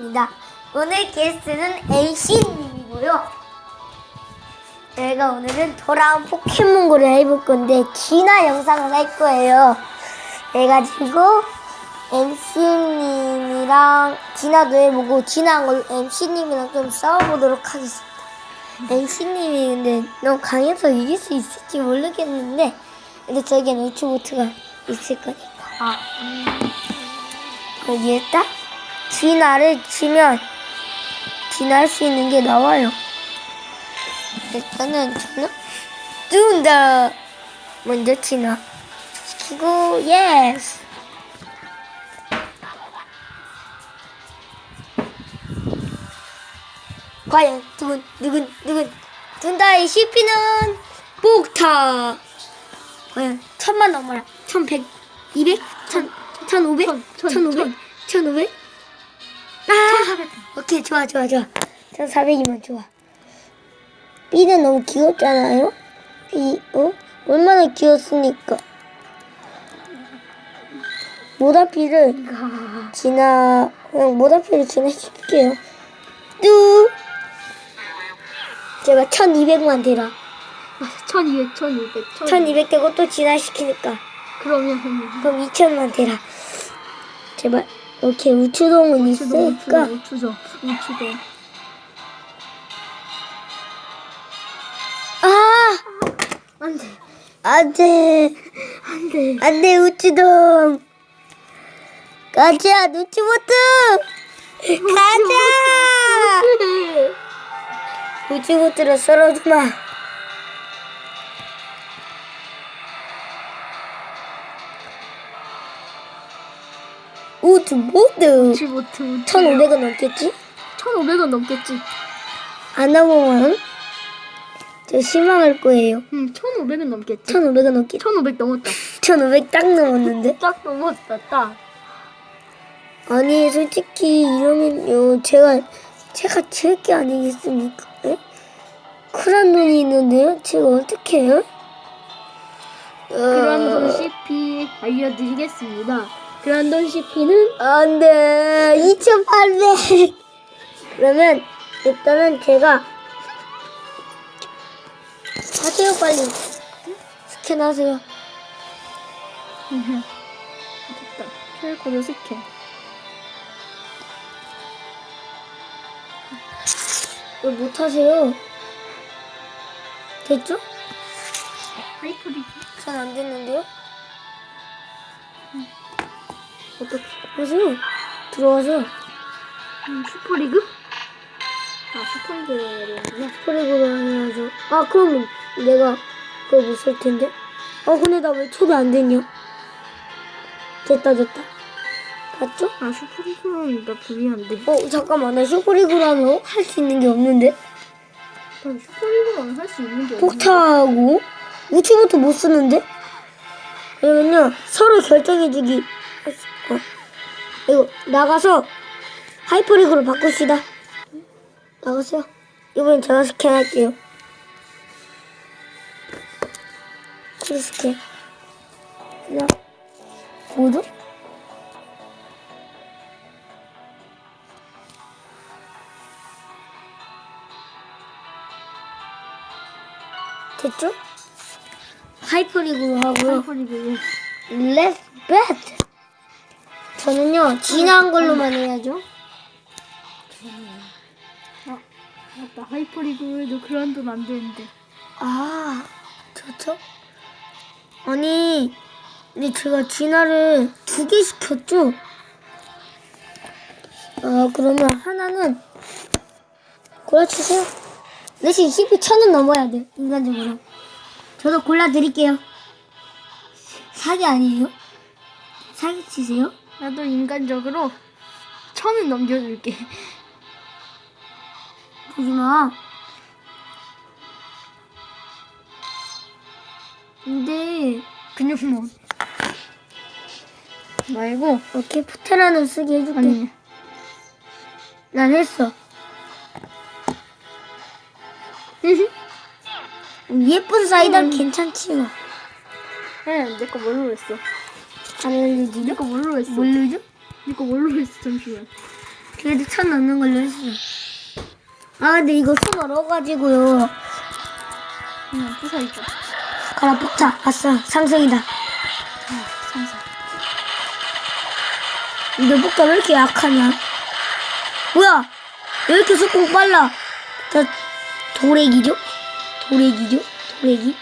입니다. 오늘 게스트는 NC님이고요. 저희가 오늘은 돌아온 포켓몬고를 해볼 건데 진화 영상을 할 거예요. 그래가지고 MC님이랑 진화도 해보고 진화한 걸로 MC님이랑 좀 싸워보도록 하겠습니다. MC님이 근데 너무 강해서 이길 수 있을지 모르겠는데 근데 저에겐 우추보트가 있을 거니까. 아, 여기에다 진화를 치면 진화할 수 있는 게 나와요. 일단은 저는 둔다 먼저 진화 시키고 예스. 과연 누군 누군 누군 둔다의 CP는 폭타. 과연 천만 넘어라. 천백, 이백, 천, 천오백, 천오백, 천오백. 아, 오케이 좋아 좋아 좋아. 천사백이면 좋아. B는 너무 귀엽잖아요. B 어 얼마나 귀엽습니까? 모다피를 진화 그냥 모다피를 진화시킬게요. 뚜. 제가 1200만 대라. 1200, 1200, 1200 되고 또 진화시키니까 그러면 그럼 2000만 대라. 제발 오케이 우추동은 우추동, 있으니까 우추동, 우추동, 우추동. 아! 안 돼, 안 돼. 안 돼. 안 돼 우추동. 가자 우추보트. 가자! 우추보트로 썰어주마 우추보트 우추보트, 우추. 1500원 넘겠지? 1500원 넘겠지. 안 넘으면 저 실망할 거예요 응, 1500원 넘겠지. 1500원 넘겠지? 1500 넘었다. 1500 딱 넘었는데 딱 넘었다, 딱. 아니 솔직히 이러면요 제가 제가 질게 아니겠습니까? 에? 쿨한 돈이 있는데요? 제가 어떻게 해요? 그란돈 CP 알려드리겠습니다. 그란돈 CP는 안 돼 2800 그러면 일단은 제가 하세요 빨리 스캔하세요 됐다. QR코드 스캔. 왜 못하세요? 됐죠? 하이프리. 잘안 됐는데요? 어떻게 하세요? 들어와서 음, 슈퍼리그? 아, 슈퍼리그 해야. 스프링으로 해야죠. 아 그러면 내가 그거 못 쓸 텐데. 아 근데 나 왜 초대 안 됐냐? 됐다 됐다. 봤죠? 아, 슈퍼리그는 나 불리한데. 어 잠깐만 나 슈퍼리그로 하면 할 수 있는 게 없는데. 난 슈퍼리그만 할수 있는 게 없는데. 폭타하고 우측부터 못 쓰는데? 그러면요 서로 결정해주기 어. 이거 나가서 하이퍼리그로 바꿉시다 나가세요 이번엔 제가 스캔할게요 스캔 그냥 뭐죠? 진화한 걸로만 해야죠. 맞다. 하이퍼리그에도 그란돈 안 되는데. 아 좋죠? 아니 근데 제가 진화를 두 개 시켰죠. 아 그러면 하나는 골라주세요. 대신 10이 천은 넘어야 돼 인간적으로. 저도 골라드릴게요. 사기 아니에요? 사기 치세요? 나도 인간적으로 천은 넘겨줄게. 하지마. 근데 근육몬. 말고. 오케이 포테라는 쓰게 해줄게. 아니. 난 했어. 예쁜 사이다 괜찮지 뭐. 해, 내거 뭘로 했어? 안 알려주죠? 내거 뭘로 했어? 모르죠? 내거 뭘로 했어? 잠시만. 그래도 천 넘는 걸로 했어. 아 근데 이거 손 얼어가지고요. 그냥 부서있죠. 가라 폭타. 아싸 상승이다. 아, 상상. 내 폭타 왜 이렇게 약하냐? 뭐야? 왜 이렇게 속공 빨라? 저 도래기죠? 도래기죠? 도래기?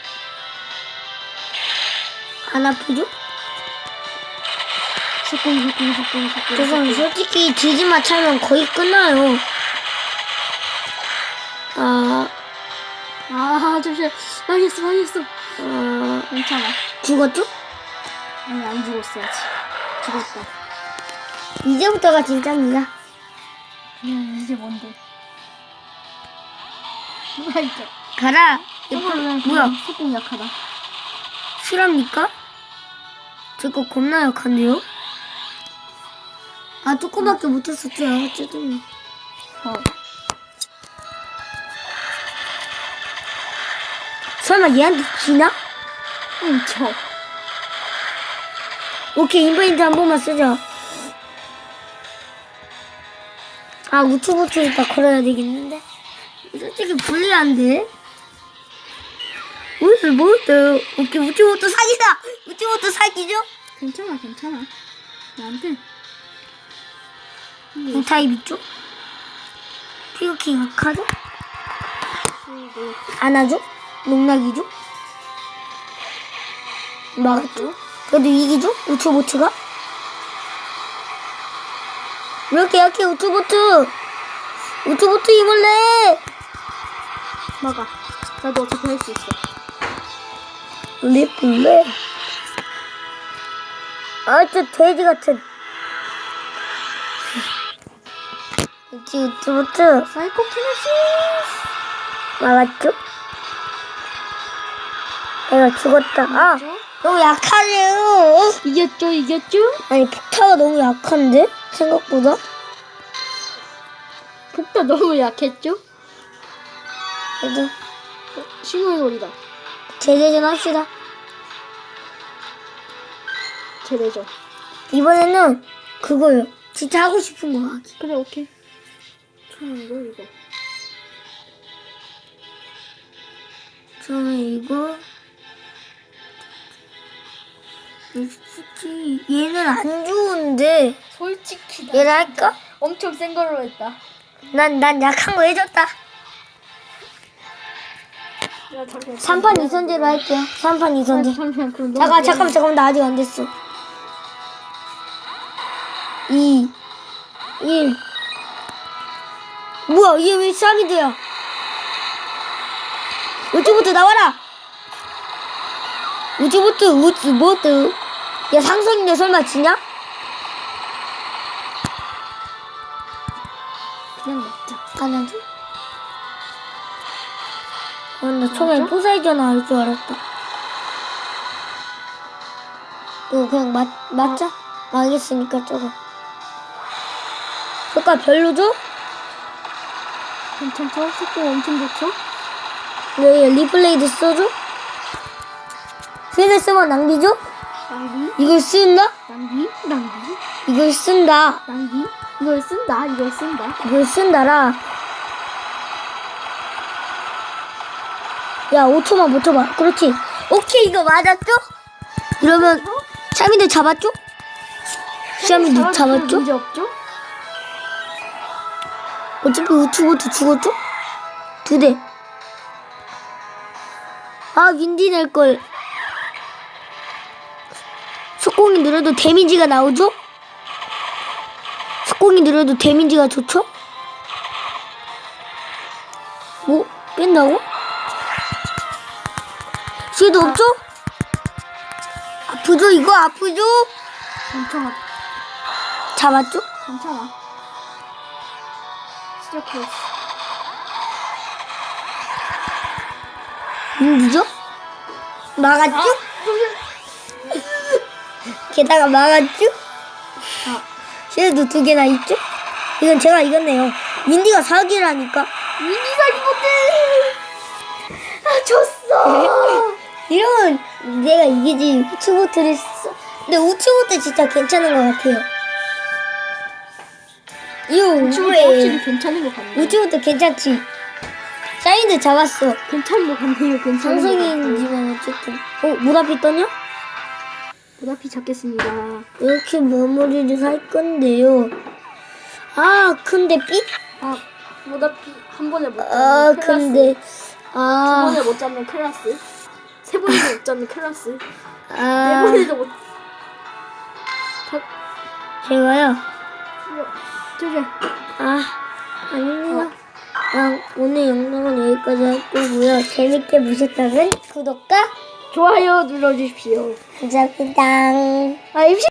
안 아프죠? 속공, 속공, 속공, 속공. 그래서 솔직히 지지마 차면 거의 끝나요. 아, 아, 잠시만. 망했어, 망했어. 어, 괜찮아. 죽었죠? 아니, 안 죽었어, 아직. 죽었다. 이제부터가 진짜입니다. 그냥 이제 뭔데? 뭐야, 이제. 가라. 속공은 뭐야? 속공 약하다. 실합니까? 저거 겁나 약한데요? 아, 조금밖에 못했었죠. 어쨌든. 어. 설마 얘한테 지나? 응, 저. 오케이, 인바인드 한 번만 쓰자. 아, 우투부투 이따 걸어야 되겠는데? 솔직히 불리한데? 무슨, 뭐였어요? 오케이, 우투부투 사기다! 우투부투 사기죠? 괜찮아, 괜찮아. 나한테. 공타입 있죠? 피그킹 아카죠? 그리고 안아줘? 농락이죠? 막았죠? 그래도 이기죠? 우투보트가? 이렇게 약해! 우투보트 힘을 내! 막아. 나도 어차피 할 수 있어. 리플레 아, 저 돼지 같은. 이치 우투보트 사이코 키네시스! 막았죠? 내가 죽었다. 아, 너무 약하네요. 이겼죠, 이겼죠? 아니, 폭타가 너무 약한데? 생각보다? 폭도 너무 약했죠? 그래도 신호의 놀이다. 제대전 합시다. 제대죠. 이번에는 그거요. 진짜 하고 싶은 거 하기. 그래, 오케이. 처음 이거, 이거. 처음에 이거. 솔직히 얘는 안 좋은데 솔직히. 얘를 할까? 엄청 센 걸로 했다. 난, 난 약한 거 해줬다. 야, 잠깐. 3판 2선제로 할게요. 3판 2선제. 잠시만, 그럼 너무 잠깐, 미안해. 잠깐만, 잠깐만, 나 아직 안 됐어. 2, 1. 뭐야, 얘왜 쌈이돼요? 우주부트 나와라! 우주부트, 우주부트. 야, 상성인데 설마 지냐? 그냥 먹자. 안 하지? 아, 나 처음에 부사이전화 할줄 알았다. 이거 그냥 맞, 맞자? 망했으니까 저거. 효과 별로죠? 괜찮죠? 속도 엄청 좋죠? 왜 리플레이드 써줘? 펜을 쓰면 낭비죠? 낭비, 이걸 쓴다? 낭비, 낭비, 이걸 쓴다. 낭비. 이걸 쓴다, 이걸 쓴다. 이걸 쓴다라. 야, 5초만 버텨봐. 그렇지. 오케이, 이거 맞았죠? 이러면, 샤미들 잡았죠? 샤미들 잡았죠? 문제 없죠? 어차피 우투보트 죽었죠? 두 대. 아, 윈디 낼걸. 속공이 느려도 데미지가 나오죠? 속공이 느려도 데미지가 좋죠? 뭐, 뺀다고? 쉐도 없죠? 아프죠? 이거 아프죠? 괜찮아, 잡았죠? 괜찮아. 시작해. 윈디죠? 막았죠? 게다가 막았죠? 아, 쉐도 두 개나 있죠? 이건 제가 이겼네요. 윈디가 사기라니까. 윈디 사기 못해! 아, 졌어! 이러면 내가 이기지. 우츠보트를 써. 근데 우츠보트 진짜 괜찮은 것 같아요. 왜 확실히 괜찮은 것 같네. 우측부터 괜찮지 사이드 잡았어 괜찮은 것 같네요. 괜찮은 것 같네요. 상성이지만 어쨌든 어? 물 앞이 떠냐? 보다피 잡겠습니다. 이렇게 마무리를 할 건데요 아 근데 삐? 아, 보다피 한 번에 못 잡는 아 클라스. 근데 두 아, 번에 못 잡는 클라스. 세 번에도 못 잡는 클라스. 네 아 번에도 못. 다, 제가요 뭐, 저기. 아 아닙니다 아, 오늘 영상은 여기까지 할 거고요 재밌게 보셨다면 구독과 좋아요 눌러주십시오. 감사합니다 아, MC